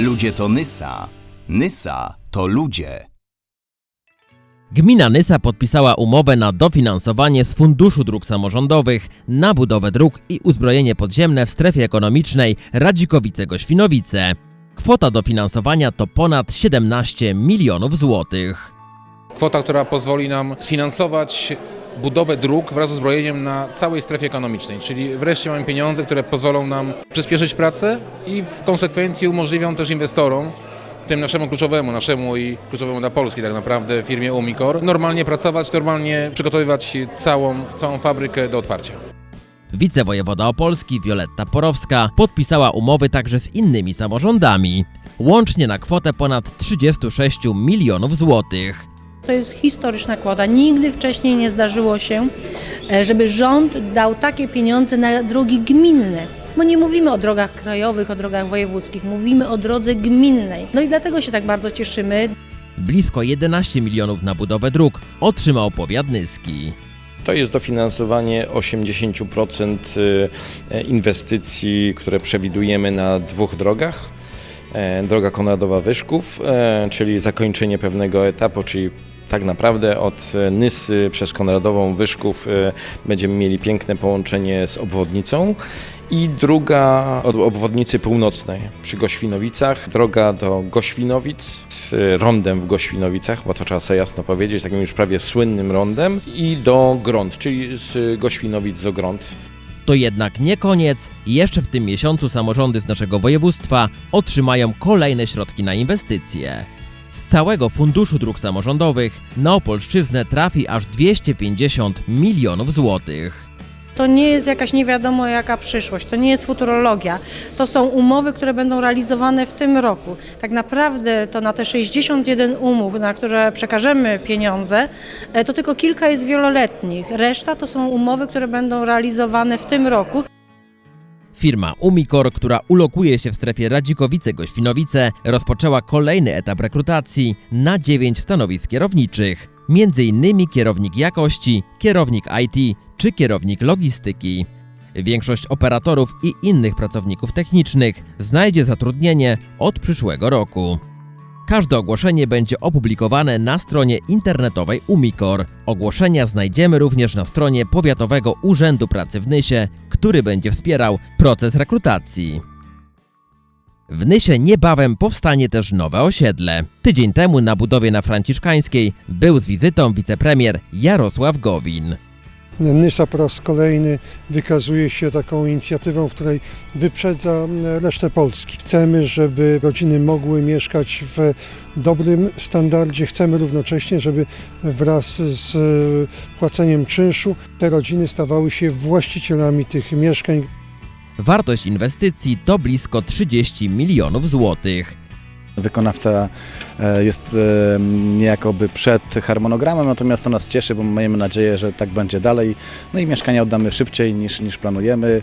Ludzie to Nysa. Nysa to ludzie. Gmina Nysa podpisała umowę na dofinansowanie z Funduszu Dróg Samorządowych na budowę dróg i uzbrojenie podziemne w strefie ekonomicznej Radzikowice-Goświnowice. Kwota dofinansowania to ponad 17 milionów złotych. Kwota, która pozwoli nam sfinansować budowę dróg wraz z uzbrojeniem na całej strefie ekonomicznej, czyli wreszcie mamy pieniądze, które pozwolą nam przyspieszyć pracę i w konsekwencji umożliwią też inwestorom, tym naszemu kluczowemu, naszemu i kluczowemu dla Polski tak naprawdę firmie Umicor, normalnie pracować, normalnie przygotowywać całą, całą fabrykę do otwarcia. Wicewojewoda Opolski Wioletta Porowska podpisała umowy także z innymi samorządami, łącznie na kwotę ponad 36 milionów złotych. To jest historyczna kwota. Nigdy wcześniej nie zdarzyło się, e, żeby rząd dał takie pieniądze na drogi gminne. Bo nie mówimy o drogach krajowych, o drogach wojewódzkich, mówimy o drodze gminnej. No i dlatego się tak bardzo cieszymy. Blisko 11 milionów na budowę dróg otrzymał powiat nyski. To jest dofinansowanie 80% y, inwestycji, które przewidujemy na dwóch drogach. E, Droga Konradowa-Wyszków, e, czyli zakończenie pewnego etapu, czyli tak naprawdę od e, Nysy przez Konradową Wyszków e, będziemy mieli piękne połączenie z obwodnicą i druga od obwodnicy północnej przy Goświnowicach, droga do Goświnowic z rondem w Goświnowicach, bo to trzeba sobie jasno powiedzieć, takim już prawie słynnym rondem i do Grąd, czyli z Goświnowic do Grąd. To jednak nie koniec. Jeszcze w tym miesiącu samorządy z naszego województwa otrzymają kolejne środki na inwestycje. Z całego Funduszu Dróg Samorządowych na Opolszczyznę trafi aż 250 milionów złotych. To nie jest jakaś nie wiadomo jaka przyszłość, to nie jest futurologia. To są umowy, które będą realizowane w tym roku. Tak naprawdę to na te 61 umów, na które przekażemy pieniądze, e, to tylko kilka jest wieloletnich. Reszta to są umowy, które będą realizowane w tym roku. Firma Umicor, która ulokuje się w strefie Radzikowice-Goświnowice, rozpoczęła kolejny etap rekrutacji na 9 stanowisk kierowniczych, m.in. kierownik jakości, kierownik IT czy kierownik logistyki. Większość operatorów i innych pracowników technicznych znajdzie zatrudnienie od przyszłego roku. Każde ogłoszenie będzie opublikowane na stronie internetowej Umicor. Ogłoszenia znajdziemy również na stronie Powiatowego Urzędu Pracy w Nysie, który będzie wspierał proces rekrutacji. W Nysie niebawem powstanie też nowe osiedle. Tydzień temu na budowie na Franciszkańskiej był z wizytą wicepremier Jarosław Gowin. Nysa po raz kolejny wykazuje się taką inicjatywą, w której wyprzedza resztę Polski. Chcemy, żeby rodziny mogły mieszkać w dobrym standardzie. Chcemy równocześnie, żeby wraz z płaceniem czynszu te rodziny stawały się właścicielami tych mieszkań. Wartość inwestycji to blisko 30 milionów złotych. Wykonawca e, jest e, niejakoby przed harmonogramem, natomiast to nas cieszy, bo mamy nadzieję, że tak będzie dalej. No i mieszkania oddamy szybciej niż, niż planujemy.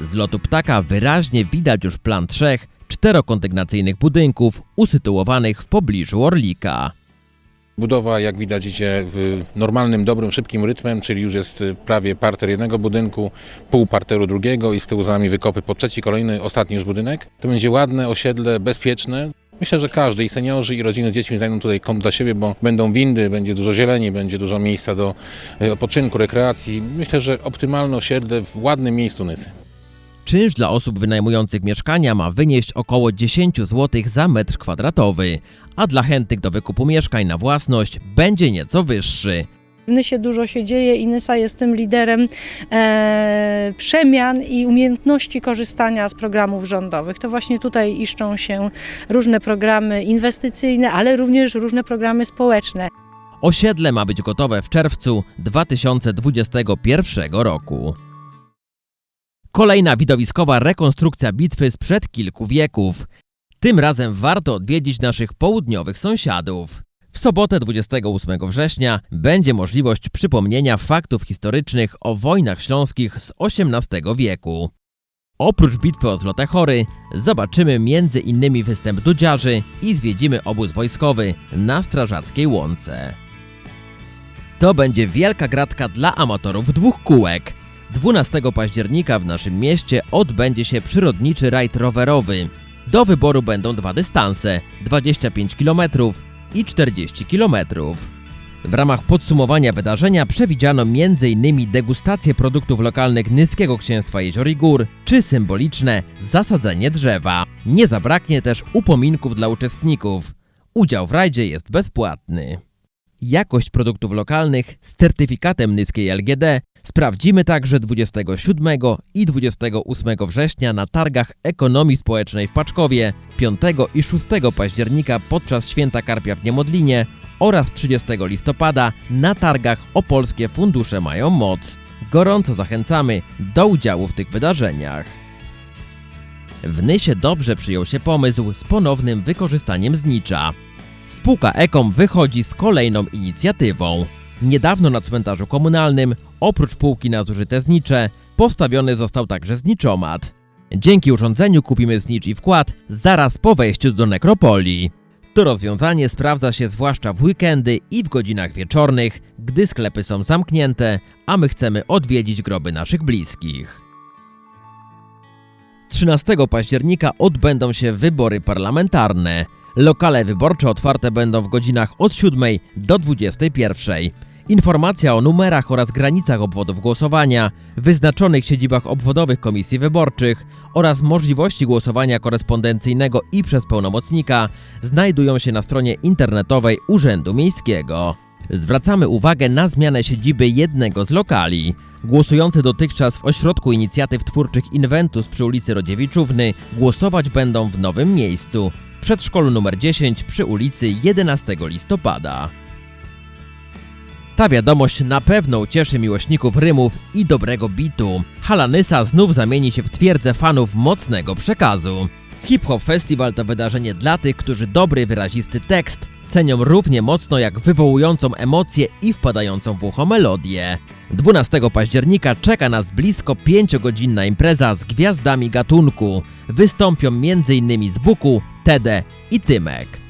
Z lotu ptaka wyraźnie widać już plan trzech czterokondygnacyjnych budynków usytuowanych w pobliżu Orlika. Budowa, jak widać, idzie w normalnym, dobrym, szybkim rytmem, czyli już jest prawie parter jednego budynku, pół parteru drugiego i z tyłu za nami wykopy po trzeci, kolejny, ostatni już budynek. To będzie ładne osiedle, bezpieczne. Myślę, że każdy, i seniorzy, i rodziny z dziećmi znajdą tutaj kąt dla siebie, bo będą windy, będzie dużo zieleni, będzie dużo miejsca do y, odpoczynku, rekreacji. Myślę, że optymalne osiedle w ładnym miejscu Nysy. Czynsz dla osób wynajmujących mieszkania ma wynieść około 10 zł za metr kwadratowy, a dla chętnych do wykupu mieszkań na własność będzie nieco wyższy. W Nysie dużo się dzieje i Nysa jest tym liderem e, przemian i umiejętności korzystania z programów rządowych. To właśnie tutaj iszczą się różne programy inwestycyjne, ale również różne programy społeczne. Osiedle ma być gotowe w czerwcu 2021 roku. Kolejna widowiskowa rekonstrukcja bitwy sprzed kilku wieków. Tym razem warto odwiedzić naszych południowych sąsiadów. W sobotę 28 września będzie możliwość przypomnienia faktów historycznych o wojnach śląskich z XVIII wieku. Oprócz bitwy o Złote Chory zobaczymy innymi występ dudziarzy i zwiedzimy obóz wojskowy na Strażackiej Łące. To będzie wielka gratka dla amatorów dwóch kółek. 12 października w naszym mieście odbędzie się przyrodniczy rajd rowerowy. Do wyboru będą dwa dystanse 25 km i 40 km. W ramach podsumowania wydarzenia przewidziano m.in. degustację produktów lokalnych Nyskiego Księstwa Jezior i Gór czy symboliczne zasadzenie drzewa. Nie zabraknie też upominków dla uczestników. Udział w rajdzie jest bezpłatny. Jakość produktów lokalnych z certyfikatem niskiej LGD sprawdzimy także 27 i 28 września na targach ekonomii społecznej w Paczkowie, 5 i 6 października podczas Święta Karpia w Niemodlinie oraz 30 listopada na targach Opolskie Fundusze Mają Moc. Gorąco zachęcamy do udziału w tych wydarzeniach. W Nysie dobrze przyjął się pomysł z ponownym wykorzystaniem znicza. Spółka Ekom wychodzi z kolejną inicjatywą. Niedawno na cmentarzu komunalnym, oprócz półki na zużyte znicze, postawiony został także zniczomat. Dzięki urządzeniu kupimy znicz i wkład zaraz po wejściu do nekropolii. To rozwiązanie sprawdza się zwłaszcza w weekendy i w godzinach wieczornych, gdy sklepy są zamknięte, a my chcemy odwiedzić groby naszych bliskich. 13 października odbędą się wybory parlamentarne. Lokale wyborcze otwarte będą w godzinach od 7 do 21. Informacja o numerach oraz granicach obwodów głosowania, wyznaczonych siedzibach obwodowych komisji wyborczych oraz możliwości głosowania korespondencyjnego i przez pełnomocnika znajdują się na stronie internetowej Urzędu Miejskiego. Zwracamy uwagę na zmianę siedziby jednego z lokali. Głosujący dotychczas w Ośrodku Inicjatyw Twórczych Inventus przy ulicy Rodziewiczówny głosować będą w nowym miejscu, przedszkolu numer 10 przy ulicy 11 listopada. Ta wiadomość na pewno ucieszy miłośników rymów i dobrego bitu. Halanysa znów zamieni się w twierdzę fanów mocnego przekazu. Hip Hop Festival to wydarzenie dla tych, którzy dobry, wyrazisty tekst cenią równie mocno jak wywołującą emocje i wpadającą w ucho melodię. 12 października czeka nas blisko 5-godzinna impreza z gwiazdami gatunku. Wystąpią m.in. z Buku, Tede i Tymek.